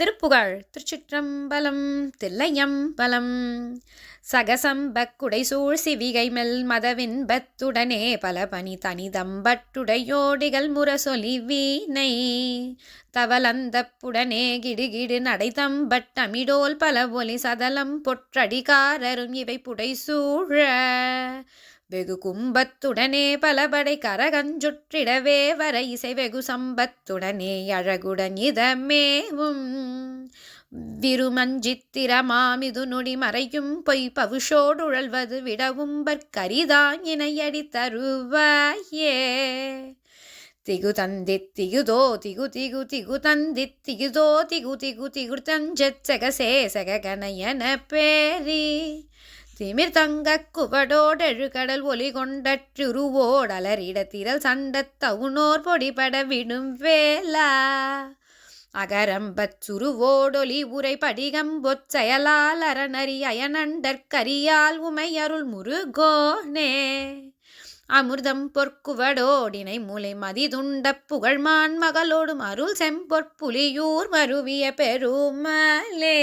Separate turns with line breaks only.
திருப்புகழ். திருச்சிற்றம்பலம் தில்லையம்பலம். சகசம்பக்குடை சூழ் சிவிகை மெல் மதவின்பத்துடனே பல பனி தனிதம்பட்டுடையோடிகள் முரசொலி வீணை. தவலந்தப்புடனே கிடுகிடு நடைதம்பட்டமிடோல் பல ஒலி சதலம் பொற்றடிகாரரும் இவை புடை சூழ வெகு கும்பத்துடனே பலபடை கரகஞ்சுற்றிடவே வர இசை வெகு சம்பத்துடனே அழகுடன் இதமேவும். விருமஞ்சித்திரமாமிது நொடி மறையும் பொய் பவுஷோடுழல்வது விடவும் பற்கரிதான் தருவாயே. திகு தந்தி திகுதோ திகு திகு திகு தந்தி திகுதோ திகு திகு திகு தஞ்சத் சேசக செககனையன பேரி. திமிர் தங்க குவடோடெழுகடல் ஒலி கொண்டற்றுருவோடலரிட திரள் சண்டத் பொடிபட விடும் வேலா அகரம்பச் சுருவோடொலி உரை படிகம் பொச்செயலால் அரணறி அயனண்டற்கரியால் உமையருள் முருகோனே. அமிர்தம் பொற்குவடோடினை மூலை மதிதுண்ட புகழ்மான் மகளோடும் அருள் செம்பொற்புலியூர் மருவிய பெருமலே.